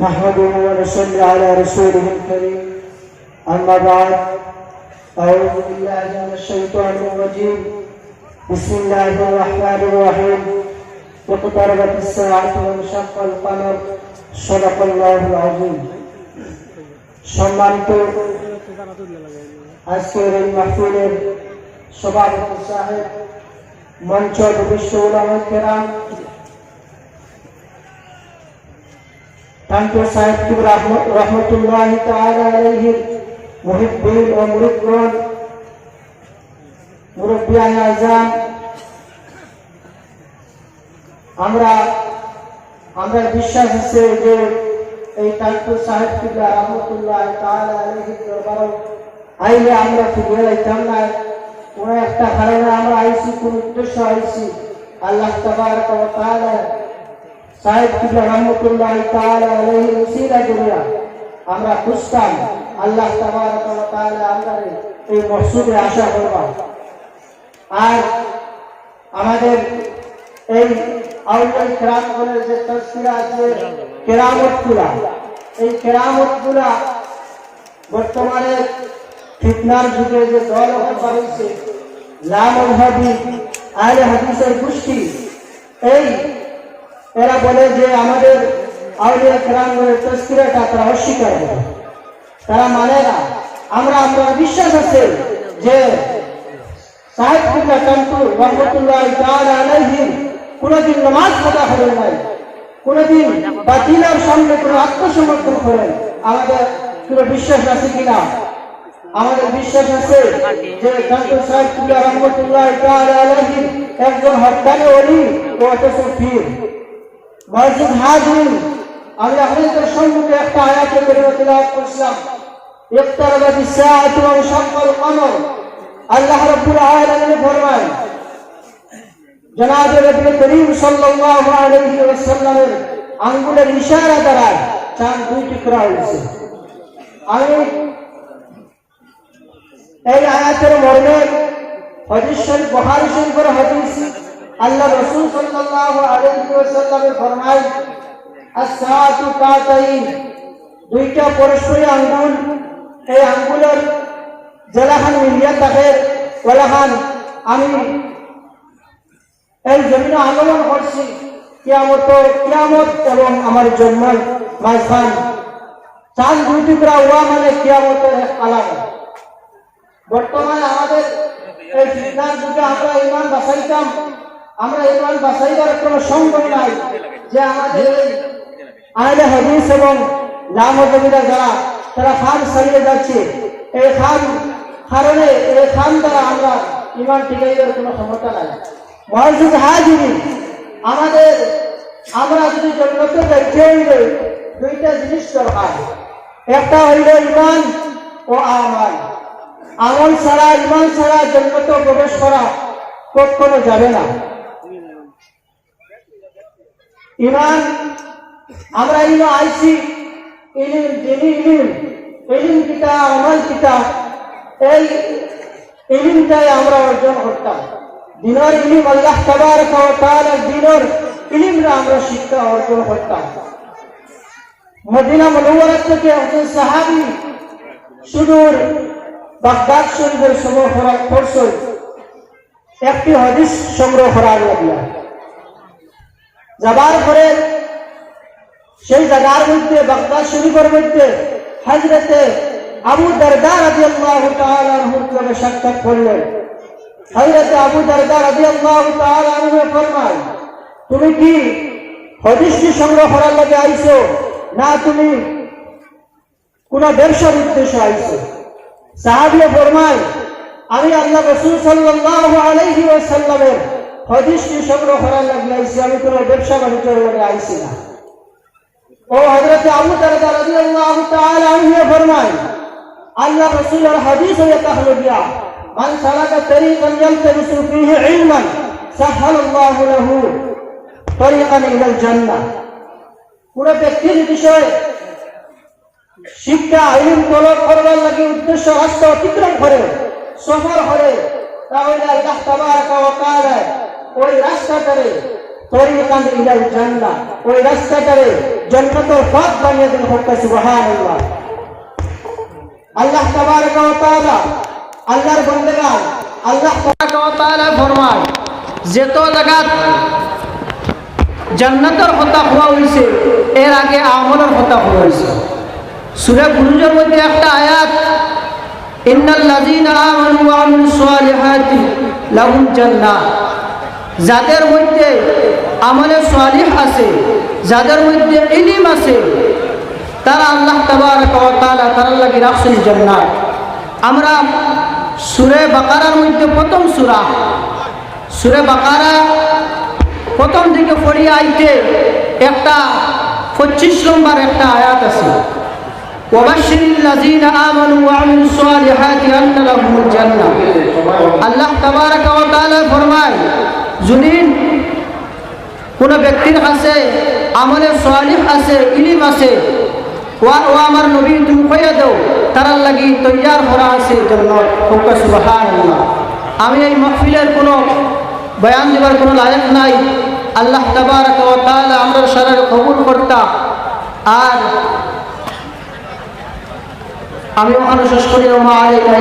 نحمده ونصلي على رسوله الكريم أما بعد أعوذ بالله من الشيطان الرجيم بسم الله الرحمن الرحيم اقتربت الساعة وانشق القمر صدق الله العظيم সম্মানিত আজকের এই মাহফিলের সভাপতি সাহেব মঞ্চ বিশ্ব কেরাম সাহেব রহমতুল্লাহ আলাইহির মুহিব্বিন ও মুরিদগণ মুরব্বিয়ান আজম আমরা আমরা বিশ্বাস আছে যে এই তান্ত্র সাহেব কিবলা রহমতুল্লাহ তাআলা আলাইহির আইলে আমরা ফিরে যাইতাম না কোনো একটা কারণে আমরা আইছি কোন উদ্দেশ্য আইছি আল্লাহ তাবারক ওয়া তাআলা সাহেব কিবলা রহমতুল্লাহ তাআলা আলাইহি আমরা খুঁজতাম আল্লাহ তাবারক ওয়া তাআলা এই মসজিদে আশা করবা আর আমাদের এই আউলিয়া কিরাম বলে যে তসবিরা আছে কেরামতগুলা এই কেরামতগুলা বর্তমানে ফিতনার যুগে যে দল হয়েছে লামভাবী আহলে হাদিসের গোষ্ঠী, এই এরা বলে যে আমাদের আউলিয়া কেরামের তস্কিরাটা তারা অস্বীকার করে। তারা মানে না। আমরা আমরা বিশ্বাস আছে যে কোনদিন করেন নাই। কোনদিন কোনো আত্মসমর্পণ করেন। আমাদের কোনো বিশ্বাস আছে কিনা? আমাদের বিশ্বাস আছে যে কান্তু সাহেব রহমতুল্লাহ একজন ওলি ও অথচ মসজিদ হাজির আমি আপনাদের সম্মুখে একটা আয়াতে করে তিলাওয়াত করছিলাম ইফতারাবাত الساعة وانشق القمر আল্লাহ রাব্বুল আলামিন ফরমান জনাবে নবী করিম সাল্লাল্লাহু আলাইহি ওয়াসাল্লামের আঙ্গুলের ইশারা দ্বারা চাঁদ দুই টুকরা হয়েছে আমি এই আয়াতের মর্মে হদিস শরীফ বুখারী শরীফের হদিস আল্লাহ রাসূল সাল্লাল্লাহু আলাইহি ওয়াসাল্লামের ফরমায় as-saatu কাতাইন দুইটা পরস্পরই আঙ্গুল এই আঙ্গুলের জেলাখান মিলিয়া থাকে ওলাখান আমি এই জমিনে আগমন করছি কিয়ামত কিয়ামত এবং আমার জন্ম মাঝখান চাঁদ দুই টুকরা হওয়া মানে কিয়ামতের এক আলাদা। বর্তমানে আমাদের এই ফিতনার যুগে আমরা ইমান বাঁচাইতাম আমরা ইমান বাঁচাইবার কোনো সম্ভব নাই যে আমাদের আহলে হাদিস এবং লামজমিরা যারা, তারা খান চালিয়ে যাচ্ছে, এই খান কারণে, এই খান দ্বারা আমরা ইমান টিকাইবার কোনো ক্ষমতা নাই। মহাজুদ হাজিরি, আমাদের, আমরা যদি জন্মতে দেখতে হইলে দুইটা জিনিস দরকার। একটা হইল ইমান ও আমাল। আমল ছাড়া, ইমান ছাড়া জন্মত প্রবেশ করা কখনো যাবে না। ইমান আমরা ইনো আইসি ইলিম যিনি ইলিম ইলিম কিতা আমল কিতা এই ইলিমটাই আমরা অর্জন করতাম। দিনের ইলিম আল্লাহ তাআলা দিনের ইলিমরা আমরা শিক্ষা অর্জন করতাম। মদিনা মুনওয়ারা থেকে একজন সাহাবী সুদূর বাগদাদ শরীফের সংগ্রহ করা করছে একটি হদিস সংগ্রহ করা লাগিয়া যাবার পরে সেই জায়গার মধ্যে বাগদাদ শরীফের মধ্যে হজরতে আবু দরদা রাদিয়াল্লাহু তাআলা আনহুর সঙ্গে সাক্ষাৎ করলেন। হজরতে আবু দরদা রাদিয়াল্লাহু তাআলা আনহু ফরমান তুমি কি হদিসটি সংগ্রহ করার লাগে আইছো? না তুমি কোন ব্যবসার উদ্দেশ্যে আইছো? সাহাবিয়ে ফরমায়, আমি আল্লাহ রসুল সাল্লাল্লাহু আলাইহি ওয়াসাল্লামের হদিসটি সংগ্রহ করার লাগে আইছি আমি কোন ব্যবসা বাণিজ্যের লাগে আইছি না। ও হযরত আবু দারদা রাদিয়াল্লাহু তাআলা আনহু ফরমায়, আল্লাহ রাসূলের হাদিস হয়ে তাহলে গিয়া, মান সালাকা তরিকান ইয়ালতামিসু ফীহি ইলমান, সাহালাল্লাহু লাহু তরিকান ইলাল জান্নাহ। কোন ব্যক্তির বিষয়ে শিক্ষা, ইলম তলব করবার লাগি উদ্দেশ্য রাস্তা অতিক্রম করে, সফর করে, তাহলে আল্লাহ তাবারক ওয়া তাআলা ওই রাস্তা করে তরিকান ইলাল জান্নাহ ওই রাস্তাটারে জান্নাতের পথ বানিয়ে দেন সুবহানাল্লাহ। আল্লাহ তাবারক ওয়া তাআলা আল্লাহর আল্লাহ তাবারক ওয়া তাআলা ফরমায় যেত জায়গাত জান্নাতের কথা হওয়া হয়েছে এর আগে আমলের কথা হওয়া হয়েছে সূরা বুরুজের মধ্যে একটা আয়াত ইন্নাল লাযীনা আমানু ওয়া আমিলুস সালিহাতি লাহুম জান্নাত। যাদের মধ্যে আমলে সালিহ আছে যাদের মধ্যে ইলিম আছে তারা আল্লাহ তাবারক ওয়া তাআলা তার লাগি রাখছেন জান্নাত আমরা সূরা বাকারার মধ্যে প্রথম সূরা সূরা বাকারা প্রথম দিকে পড়িয়ে আইতে একটা পঁচিশ নম্বর একটা আয়াত আছে وبشر الذين آمنوا وعملوا الصالحات أن لهم الجنة আল্লাহ তাবারক ওয়া তাআলা ফরমায় যদি কোনো ব্যক্তির কাছে আমলে সালিহ আছে, ইলিম আছে ও আমার নবী তুমি কইয়া দাও, তারার লাগি তৈয়ার করা আছে আমি এই মাহফিলের কোনো বয়ান দেবার কোনো লায়ক নাই। আল্লাহ ওয়া তাআলা আমরা সারা কবুল করতা। আর আমি ওখানে শেষ করি মা আলাইকা